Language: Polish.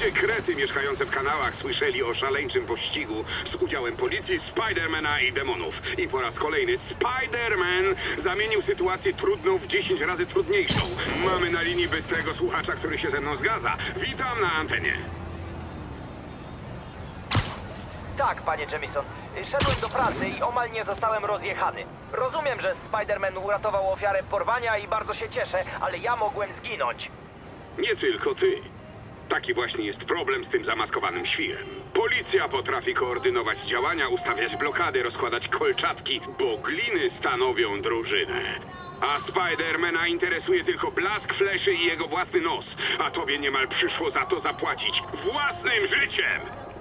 krety mieszkające w kanałach słyszeli o szaleńczym pościgu z udziałem policji, Spidermana i demonów. I po raz kolejny Spiderman zamienił sytuację trudną w 10 razy trudniejszą. Mamy na linii bystrego słuchacza, który się ze mną zgadza. Witam na antenie. Tak, panie Jamison. Szedłem do pracy i omal nie zostałem rozjechany. Rozumiem, że Spider-Man uratował ofiarę porwania i bardzo się cieszę, ale ja mogłem zginąć. Nie tylko ty. Taki właśnie jest problem z tym zamaskowanym świrem. Policja potrafi koordynować działania, ustawiać blokady, rozkładać kolczatki, bo gliny stanowią drużynę. A Spidermana interesuje tylko blask fleszy i jego własny nos, a tobie niemal przyszło za to zapłacić własnym życiem!